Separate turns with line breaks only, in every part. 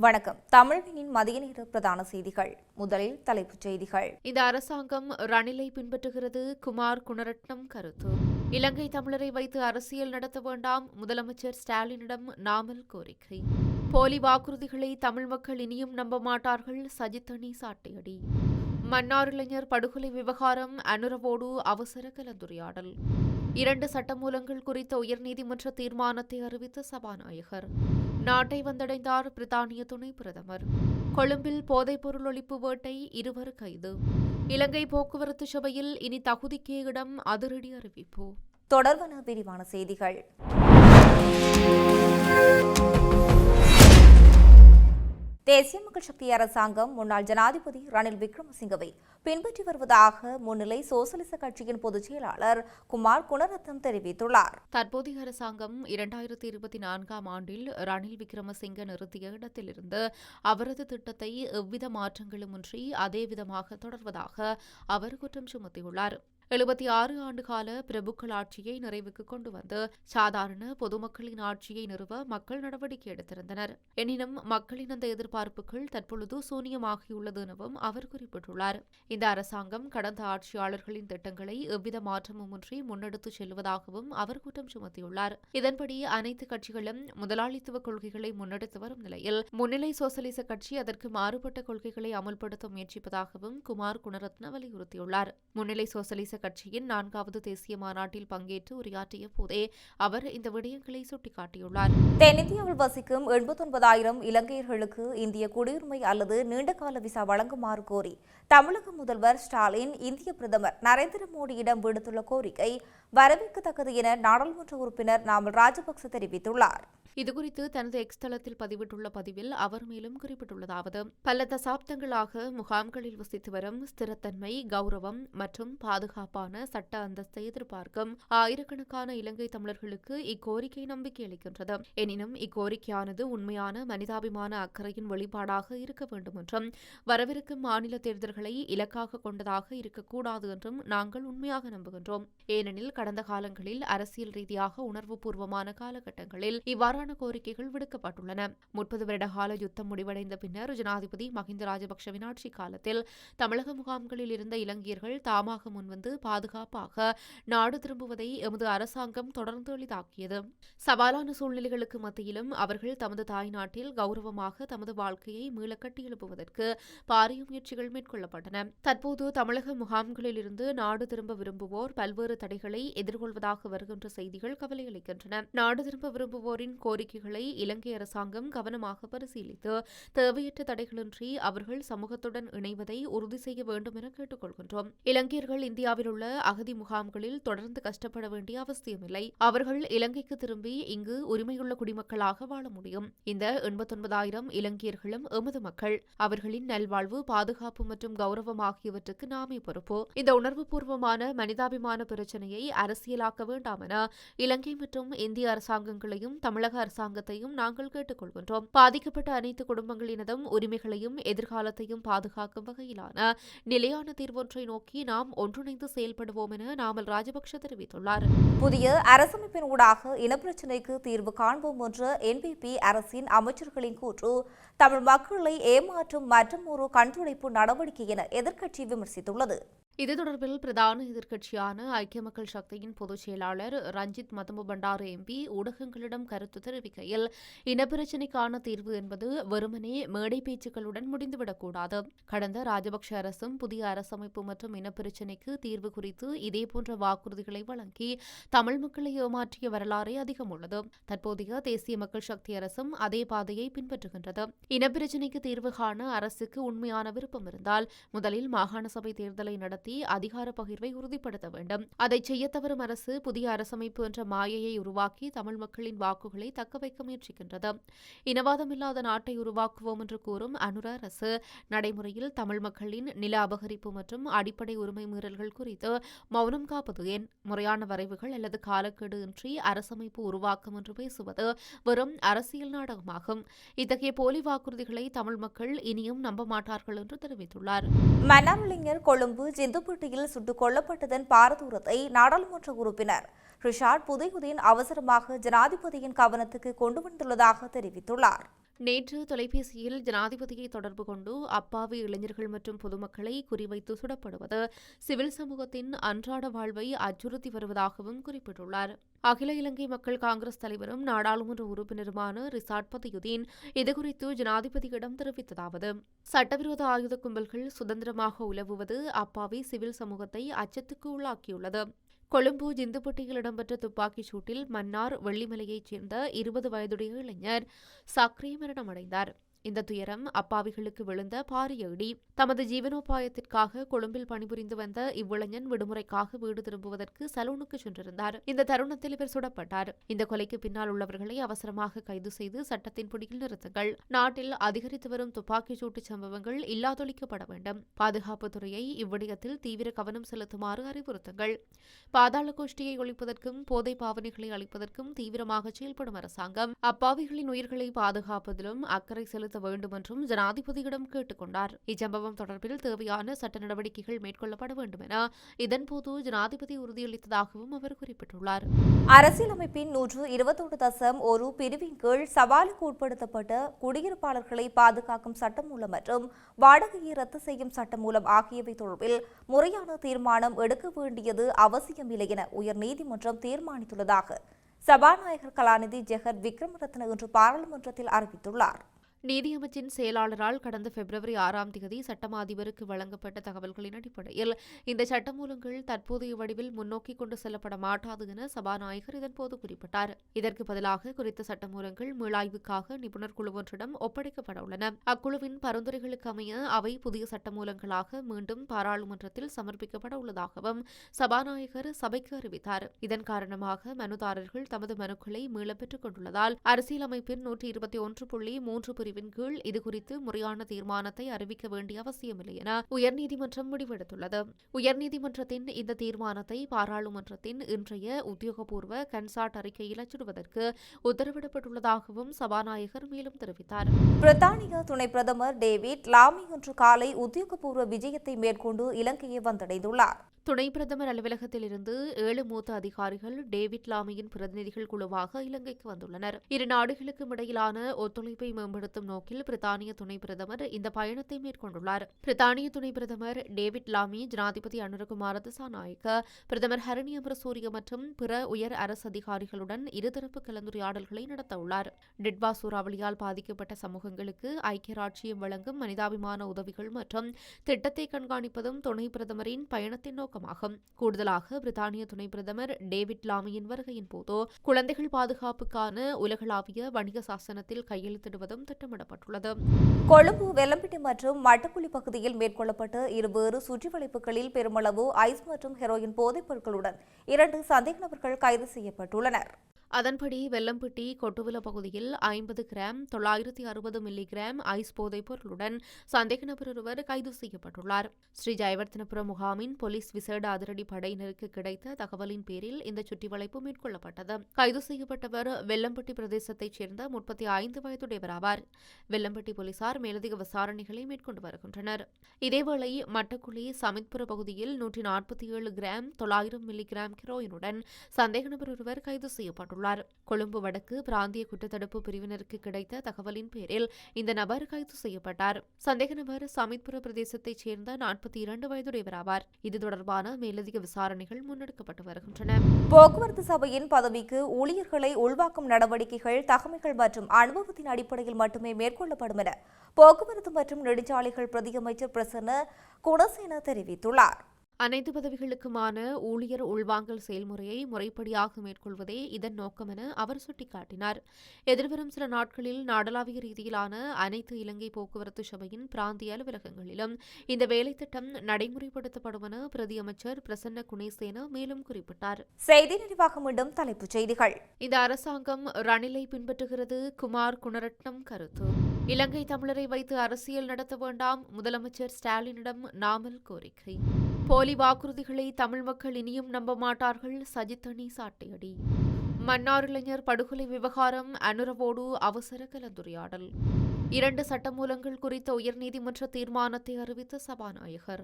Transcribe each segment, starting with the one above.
வணக்கம். தமிழ்வினின் மதிய நேர பிரதான செய்திகள். முதலில் தலைப்புச் செய்திகள்.
இந்த அரசாங்கம் ரணிலை பின்பற்றுகிறது. குமார் குணரட்னம் கருத்து. இலங்கை தமிழரை வைத்து அரசியல் நடத்த வேண்டாம். முதலமைச்சர் ஸ்டாலினிடம் நாமல் கோரிக்கை. போலி வாக்குறுதிகளை தமிழ் மக்கள் இனியும் நம்ப மாட்டார்கள். சஜித்தனி அணி சாட்டையடி. மன்னார் இளைஞர் படுகொலை விவகாரம் அனுரவோடு அவசர கலந்துரையாடல். இரண்டு சட்டமூலங்கள் குறித்த உயர்நீதிமன்ற தீர்மானத்தை அறிவித்த சபாநாயகர். நாட்டை வந்தடைந்தார் பிரித்தானிய துணை பிரதமர். கொழும்பில் போதைப்பொருள் ஒழிப்பு வேட்டை இருவர் கைது. இலங்கை போக்குவரத்து சபையில் இனி தகுதிக்கே இடம் அதிரடி அறிவிப்பு.
தொடர்வன விரிவான செய்திகள். தேசிய மக்கள் சக்தி அரசாங்கம் முன்னாள் ஜனாதிபதி ரணில் விக்ரமசிங்கவை பின்பற்றி வருவதாக முன்னிலை சோசலிச கட்சியின் பொதுச் செயலாளர் குமார் குணரத்னம் தெரிவித்துள்ளார்.
தற்போதைய அரசாங்கம் இரண்டாயிரத்தி இருபத்தி நான்காம் ஆண்டில் ரணில் விக்ரமசிங்க நிறுத்திய இடத்திலிருந்து அவரது திட்டத்தை எவ்வித மாற்றங்களுமின்றி அதே விதமாக தொடர்வதாக அவர் குற்றம் சுமத்தியுள்ளார். எழுபத்தி ஆறு ஆண்டுகால பிரபுக்கள் ஆட்சியை நிறைவுக்கு கொண்டு வந்து சாதாரண பொதுமக்களின் ஆட்சியை நிறுவ மக்கள் நடவடிக்கை எடுத்திருந்தனர். எனினும் மக்களின் அந்த எதிர்பார்ப்புகள் தற்பொழுது சூனியமாகியுள்ளது எனவும் அவர் குறிப்பிட்டுள்ளார். இந்த அரசாங்கம் கடந்த ஆட்சியாளர்களின் திட்டங்களை எவ்வித மாற்றமுமின்றி முன்னெடுத்துச் செல்வதாகவும் அவர் குற்றம் சுமத்தியுள்ளார். இதன்படி அனைத்து கட்சிகளும் முதலாளித்துவ கொள்கைகளை முன்னெடுத்து வரும் நிலையில் முன்னிலை சோசலிச கட்சி அதற்கு மாறுபட்ட கொள்கைகளை அமல்படுத்த முயற்சிப்பதாகவும் குமார் குணரத்ன வலியுறுத்தியுள்ளார். முன்னிலை சோசலிச கட்சியின் நான்காவது தேசிய மாநாட்டில் பங்கேற்று உரையாற்றிய போதே அவர் இந்த விடயங்களை சுட்டிக்காட்டியுள்ளார்.
தென்னிந்தியாவில் வசிக்கும் எண்பத்தொன்பதாயிரம் இலங்கையர்களுக்கு இந்திய குடியுரிமை அல்லது நீண்டகால விசா வழங்குமாறு கோரி தமிழக முதல்வர் ஸ்டாலின் இந்திய பிரதமர் நரேந்திர மோடியிடம் விடுத்துள்ள கோரிக்கை வரவேற்கத்தக்கது என நாடாளுமன்ற உறுப்பினர் நாமல் ராஜபக்ச தெரிவித்துள்ளார்.
இதுகுறித்து தனது எக்ஸ் தளத்தில் பதிவிட்டுள்ள பதிவில் அவர் மேலும் குறிப்பிட்டுள்ளதாவது பல தசாப்தங்களாக முகாம்களில் வசித்து வரும் ஸ்திரத்தன்மை கௌரவம் மற்றும் பாதுகாப்பான சட்ட அந்தஸ்தை எதிர்பார்க்கும் ஆயிரக்கணக்கான இலங்கை தமிழர்களுக்கு இக்கோரிக்கை நம்பிக்கை அளிக்கின்றது. எனினும் இக்கோரிக்கையானது உண்மையான மனிதாபிமான அக்கறையின் வெளிப்பாடாக இருக்க வேண்டும் என்றும் வரவிருக்கும் மாநில தேர்தல்களை இலக்காக கொண்டதாக இருக்கக்கூடாது என்றும் நாங்கள் உண்மையாக நம்புகின்றோம். ஏனெனில் கடந்த காலங்களில் அரசியல் ரீதியாக உணர்வுபூர்வமான காலகட்டங்களில் இவ்வாறான கோரிக்கைகள் விடுக்கப்பட்டுள்ளன. முப்பது வருட கால யுத்தம் முடிவடைந்த பின்னர் ஜனாதிபதி மஹிந்த ராஜபக்சவின் ஆட்சி காலத்தில் தமிழக முகாம்களில் இருந்த இலங்கையர்கள் தாமாக முன்வந்து பாதுகாப்பாக நாடு திரும்புவதை எமது அரசாங்கம் தொடர்ந்து எளிதாக்கியது. சவாலான சூழ்நிலைகளுக்கு மத்தியிலும் அவர்கள் தமது தாய்நாட்டில் கௌரவமாக தமது வாழ்க்கையை மீள கட்டியெழுப்புவதற்கு பாரிய முயற்சிகள் மேற்கொள்ளப்பட்டன. தற்போது தமிழக முகாம்களில் இருந்து நாடு திரும்ப விரும்புவோர் பல்வேறு தடைகளை எதிர்கொள்வதாக வருகின்ற செய்திகள் கவலை அளிக்கின்றன. நாடு திரும்ப விரும்புவோரின் கோரிக்கைகளை இலங்கை அரசாங்கம் கவனமாக பரிசீலித்து தேவையற்ற தடைகளின்றி அவர்கள் சமூகத்துடன் இணைவதை உறுதி செய்ய வேண்டும் என கேட்டுக்கொள்கின்றோம். இலங்கையர்கள் இந்தியாவில் உள்ள அகதி முகாம்களில் தொடர்ந்து கஷ்டப்பட வேண்டிய அவசியமில்லை. அவர்கள் இலங்கைக்கு திரும்பி இங்கு உரிமையுள்ள குடிமக்களாக வாழ முடியும். இந்த எண்பத்தொன்பதாயிரம் இலங்கையர்களும் எமது மக்கள். அவர்களின் நல்வாழ்வு பாதுகாப்பு மற்றும் கௌரவம் ஆகியவற்றுக்கு நாமே பொறுப்பு. இந்த உணர்வுபூர்வமான மனிதாபிமான பிரச்சனையை அரசியலாக்க வேண்டாம் என இலங்கை மற்றும் இந்திய அரசாங்கங்களையும் தமிழக அரசாங்கத்தையும் நாங்கள் கேட்டுக்கொள்கின்றோம். பாதிக்கப்பட்ட அனைத்து குடும்பங்களினதும் உரிமைகளையும் எதிர்காலத்தையும் பாதுகாக்கும் வகையிலான நிலையான தீர்வொன்றை நோக்கி நாம் ஒன்றிணைந்து செயல்படுவோம் என நாமல் ராஜபக்ஷ தெரிவித்துள்ளார்.
புதிய அரசமைப்பின் ஊடாக இனப்பிரச்சினைக்கு தீர்வு காண்போம் என்ற என்பிபி அரசின் அமைச்சர்களின் கூற்று தமிழ் மக்களை ஏமாற்றும் மற்றும் ஒரு கண்துடைப்பு நடவடிக்கை என எதிர்க்கட்சி விமர்சித்துள்ளது.
இது தொடர்பில் பிரதான எதிர்க்கட்சியான ஐக்கிய மக்கள் சக்தியின் பொதுச் செயலாளர் ரஞ்சித் மதமு பண்டாரு எம்பி ஊடகங்களிடம் கருத்து தெரிவிக்கையில் இனப்பிரச்சினைக்கான தீர்வு என்பது வெறுமனே மேடை பேச்சுக்களுடன் முடிந்துவிடக்கூடாது கடந்த ராஜபக்ஷ அரசும் புதிய அரசமைப்பு மற்றும் இனப்பிரச்சினைக்கு தீர்வு குறித்து இதேபோன்ற வாக்குறுதிகளை வழங்கி தமிழ் மக்களை ஏமாற்றிய வரலாறே அதிகம் உள்ளது. தற்போதைய தேசிய மக்கள் சக்தி அரசும் அதே பாதையை பின்பற்றுகின்றது. இனப்பிரச்சினைக்கு தீர்வு காண அரசுக்கு உண்மையான விருப்பம் இருந்தால் முதலில் மாகாண சபை தேர்தலை நடத்தி நடத்தி அதிகார பகிர்வை உறுதிப்படுத்த வேண்டும். அதை செய்ய தவறும் அரசு புதிய அரசமைப்பு என்ற மாயையை உருவாக்கி தமிழ் மக்களின் வாக்குகளை தக்கவைக்க முயற்சிக்கின்றது. இனவாதம் இல்லாத நாட்டை உருவாக்குவோம் என்று கூறும் அனுர அரசு நடைமுறையில் தமிழ் மக்களின் நில அபகரிப்பு மற்றும் அடிப்படை உரிமை மீறல்கள் குறித்து மௌனம் காப்பது ஏன்? முறையான வரைவுகள் அல்லது காலக்கெடு இன்றி அரசமைப்பு உருவாக்கம் என்று பேசுவது வெறும் அரசியல் நாடகமாகும். இத்தகைய போலி வாக்குறுதிகளை தமிழ் மக்கள் இனியும் நம்ப மாட்டார்கள் என்று தெரிவித்துள்ளார்.
மன்னார்லிங்கர் கொழும்பு ஜிந்து ஜிந்துப்பட்டியில் சுட்டுக் கொல்லப்பட்டதன் பாரதூரத்தை நாடாளுமன்ற உறுப்பினர் ரிஷாட் புதையுதீன் அவசரமாக ஜனாதிபதியின் கவனத்துக்கு கொண்டு வந்துள்ளதாக தெரிவித்துள்ளார்.
நேற்று தொலைபேசியில் ஜனாதிபதியை தொடர்பு கொண்டு அப்பாவி இளைஞர்கள் மற்றும் பொதுமக்களை குறிவைத்து சுடப்படுவது சிவில் சமூகத்தின் அன்றாட வாழ்வை அச்சுறுத்தி வருவதாகவும் குறிப்பிட்டுள்ளார். அகில இலங்கை மக்கள் காங்கிரஸ் தலைவரும் நாடாளுமன்ற உறுப்பினருமான ரிசாட் பதியுதீன் இதுகுறித்து ஜனாதிபதியிடம் தெரிவித்ததாவது சட்டவிரோத ஆயுத கும்பல்கள் சுதந்திரமாக உலவுவது அப்பாவி சிவில் சமூகத்தை அச்சத்துக்கு உள்ளாக்கியுள்ளது. கொழும்பு ஜிந்துப்பட்டியில் இடம்பெற்ற துப்பாக்கிச் சூட்டில் மன்னார் வெள்ளிமலையைச் சேர்ந்த இருபது வயதுடைய இளைஞர் சக்ரே மரணமடைந்தார். இந்த துயரம் அப்பாவிகளுக்கு விழுந்த பாரிய இடி. தமது ஜீவனோபாயத்திற்காக கொழும்பில் பணிபுரிந்து வந்த இவ்விளைஞன் விடுமுறைக்காக வீடு திரும்புவதற்கு சலூனுக்கு சென்றிருந்தார். இந்த தருணத்தில் இவர் சுடப்பட்டார். இந்த கொலைக்கு பின்னால் உள்ளவர்களை அவசரமாக கைது செய்து சட்டத்தின் பிடியில் நிறுத்துங்கள். நாட்டில் அதிகரித்து வரும் துப்பாக்கிச் சூட்டு சம்பவங்கள் இல்லாதொழிக்கப்பட வேண்டும். பாதுகாப்புத் துறையை இவ்விடயத்தில் தீவிர கவனம் செலுத்துமாறு அறிவுறுத்துங்கள். பாதாள கோஷ்டியை ஒழிப்பதற்கும் போதை பாவனைகளை அளிப்பதற்கும் தீவிரமாக செயல்படும் அரசாங்கம். அப்பாவிகளின் உயிர்களை பாதுகாப்பதிலும் அக்கறை செலுத்த வேண்டும் என்றும் ஜனாதிபதியிடம் கேட்டுக் கொண்டார் இச்சம்பவம் தொடர்பில் தேவையான சட்ட நடவடிக்கைகள் மேற்கொள்ளப்பட வேண்டும் என இதன்போது ஜனாதிபதி உறுதியளித்ததாகவும் அவர் குறிப்பிட்டுள்ளார்.
அரசியலமைப்பின் நூற்று இருபத்தொன்று தசம் ஒரு பிரிவின் கீழ் சவாலுக்கு உட்படுத்தப்பட்ட குடியிருப்பாளர்களை பாதுகாக்கும் சட்டம் மூலம் மற்றும் வாடகையை ரத்து செய்யும் சட்டம் மூலம் ஆகியவை தொடர்பில் முறையான தீர்மானம் எடுக்க வேண்டியது அவசியம் இல்லை என உயர்நீதிமன்றம் தீர்மானித்துள்ளதாக சபாநாயகர் கலாநிதி ஜெகர் விக்ரமரத்ன இன்று பாராளுமன்றத்தில் அறிவித்துள்ளார்.
நீதியமைச்சின் செயலாளரால் கடந்த பிப்ரவரி ஆறாம் தேதி சட்டமா அதிபருக்கு வழங்கப்பட்ட தகவல்களின் அடிப்படையில் இந்த சட்டமூலங்கள் தற்போதைய வடிவில் முன்னோக்கி கொண்டு செல்லப்பட மாட்டாது என சபாநாயகர் இதன்போது குறிப்பிட்டார். இதற்கு பதிலாக குறித்த சட்டமூலங்கள் மீளாய்வுக்காக நிபுணர் குழு ஒன்றிடம் ஒப்படைக்கப்பட உள்ளன. அக்குழுவின் பரிந்துரைகளுக்கு அமைய அவை புதிய சட்டமூலங்களாக மீண்டும் பாராளுமன்றத்தில் சமர்ப்பிக்கப்பட உள்ளதாகவும் சபாநாயகர் சபைக்கு அறிவித்தார். இதன் காரணமாக மனுதாரர்கள் தமது மனுக்களை மீளப் பெற்றுக் கொண்டுள்ளதால் அரசியலமைப்பின் நூற்றி இருபத்தி ஒன்று புள்ளி மூன்று பிரிவின் கீழ் இதுகுறித்து முறையான தீர்மானத்தை அறிவிக்க வேண்டிய அவசியமில்லை என உயர்நீதிமன்றம் முடிவெடுத்துள்ளது. உயர்நீதிமன்றத்தின் இந்த தீர்மானத்தை பாராளுமன்றத்தின் இன்றைய உத்தியோகபூர்வ கன்சாட் அறிக்கையில் அச்சிடுவதற்கு உத்தரவிடப்பட்டுள்ளதாகவும் சபாநாயகர் மேலும் தெரிவித்தார்.
பிரித்தானிய துணை பிரதமர் டேவிட் லாமி இன்று காலை உத்தியோகபூர்வ விஜயத்தை மேற்கொண்டு இலங்கையை வந்தடைந்துள்ளார்.
துணை பிரதமர் அலுவலகத்திலிருந்து ஏழு மூத்த அதிகாரிகள் டேவிட் லாமியின் பிரதிநிதிகள் குழுவாக இலங்கைக்கு வந்துள்ளனர். இரு நாடுகளுக்கும் இடையிலான ஒத்துழைப்பை மேம்படுத்தும் நோக்கில் பிரித்தானிய துணை பிரதமர் இந்த பயணத்தை மேற்கொண்டுள்ளார். பிரித்தானிய துணை பிரதமர் டேவிட் லாமி ஜனாதிபதி அனுரகுமார திசாநாயக்க பிரதமர் ஹரணி அமரசூரிய மற்றும் பிற உயர் அரசு அதிகாரிகளுடன் இருதரப்பு கலந்துரையாடல்களை நடத்தவுள்ளார். டிட்வா சூறாவளியால் பாதிக்கப்பட்ட சமூகங்களுக்கு ஐக்கிய ராட்சியம் வழங்கும் மனிதாபிமான உதவிகள் மற்றும் திட்டத்தை கண்காணிப்பதும் துணை பிரதமரின் பயணத்தின் நோக்கம் நோக்கமாகும் கூடுதலாக பிரித்தானிய துணை பிரதமர் டேவிட் லாமியின் வருகையின் போது குழந்தைகள் பாதுகாப்புக்கான உலகளாவிய வணிக சாசனத்தில் கையெழுத்திடுவதும் திட்டமிடப்பட்டுள்ளது.
கொழும்பு வெல்லம்பிட்டி மற்றும் மட்டக்குழி பகுதியில் மேற்கொள்ளப்பட்ட இருவேறு சுற்றிவளைப்புகளில் பெருமளவு ஐஸ் மற்றும் ஹெரோயின் போதைப் பொருட்களுடன் இரண்டு சந்தேக நபர்கள் கைது செய்யப்பட்டுள்ளனர்.
அதன்படி வெல்லம்பட்டி கொட்டுவில பகுதியில் ஐம்பது கிராம் தொள்ளாயிரத்தி அறுபது மில்லிகிராம் ஐஸ் போதைப் பொருளுடன் சந்தேக நபர் ஒருவர் கைது செய்யப்பட்டுள்ளார். ஸ்ரீ ஜெயவர்த்தனபுரம் முகாமின் போலீஸ் விசேட அதிரடி படையினருக்கு கிடைத்த தகவலின் பேரில் இந்த சுற்றிவளைப்பு மேற்கொள்ளப்பட்டது. கைது செய்யப்பட்டவர் வெல்லம்பட்டி பிரதேசத்தைச் சேர்ந்த முப்பத்தி ஐந்து வயதுடையவர் ஆவார். வெல்லம்பட்டி போலீசார் மேலதிக விசாரணைகளை மேற்கொண்டு வருகின்றனர். இதேவேளை மட்டக்குழி சமித்புர பகுதியில் நூற்றி நாற்பத்தி ஏழு கிராம் தொள்ளாயிரம் மில்லிகிராம் ஹெரோயினுடன் சந்தேக நபர் ஒருவர் கைது செய்யப்பட்டுள்ளார். கொழும்பு வடக்கு பிராந்திய குற்றத்தடுப்பு பிரிவினருக்கு கிடைத்த தகவலின் பேரில் இந்த நபர் கைது செய்யப்பட்டார். சந்தேக நபர் சமித்புர பிரதேசத்தைச் சேர்ந்த நாற்பத்தி இரண்டு வயதுடையவர் ஆவார். இது தொடர்பான மேலதிக விசாரணைகள் முன்னெடுக்கப்பட்டு வருகின்றன.
போக்குவரத்து சபையின் பதவிக்கு ஊழியர்களை உள்வாக்கும் நடவடிக்கைகள் தகமைகள் மற்றும் அனுபவத்தின் அடிப்படையில் மட்டுமே மேற்கொள்ளப்படும் என போக்குவரத்து மற்றும் நெடுஞ்சாலைகள் பிரதியமைச்சர் பிரசன்ன குணசேன தெரிவித்துள்ளார்.
அனைத்து பதவிகளுக்குமான ஊழியர் உள்வாங்கல் செயல்முறையை முறைப்படியாக மேற்கொள்வதே இதன் நோக்கம் என அவர் சுட்டிக்காட்டினார். எதிர்வரும் சில நாட்களில் நாடளாவிய ரீதியிலான அனைத்து இலங்கை போக்குவரத்து சபையின் பிராந்திய அலுவலகங்களிலும் இந்த வேலைத்திட்டம் நடைமுறைப்படுத்தப்படும் என பிரதியமைச்சர் பிரசன்ன குணேசேன மேலும் குறிப்பிட்டார்.
செய்தி நிறைவாக மீண்டும் தலைப்புச் செய்திகள்.
இந்த அரசாங்கம் ரணிலை பின்பற்றுகிறது. குமார் குணரட்னம் கருத்து. இலங்கை தமிழரை வைத்து அரசியல் நடத்த வேண்டாம். முதலமைச்சர் ஸ்டாலினிடம் நாமல் கோரிக்கை. போலி வாக்குறுதிகளை தமிழ் மக்கள் இனியும் நம்ப மாட்டார்கள். சஜித் சாட்டையடி. மன்னார் இளைஞர் படுகொலை விவகாரம் அனுரவோடு அவசர கலந்துரையாடல். இரண்டு சட்டமூலங்கள் குறித்த உயர்நீதிமன்ற தீர்மானத்தை அறிவித்த சபாநாயகர்.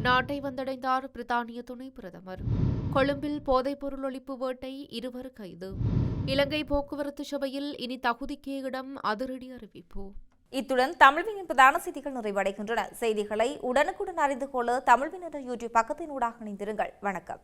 நாட்டை வந்தடைந்தார் பிரித்தானிய துணை பிரதமர். கொழும்பில் போதைப்பொருள் ஒழிப்பு வேட்டை இருவர் கைது. இலங்கை போக்குவரத்து சபையில் இனி தகுதிக்கே இடம் அதிரடி அறிவிப்பு.
இத்துடன் தமிழ்வினின் பிரதான செய்திகள் நிறைவடைகின்றன. செய்திகளை உடனுக்குடன் அறிந்து கொள்ள தமிழ்வினர் யூடியூப் பக்கத்தினூடாக இணைந்திருங்கள். வணக்கம்.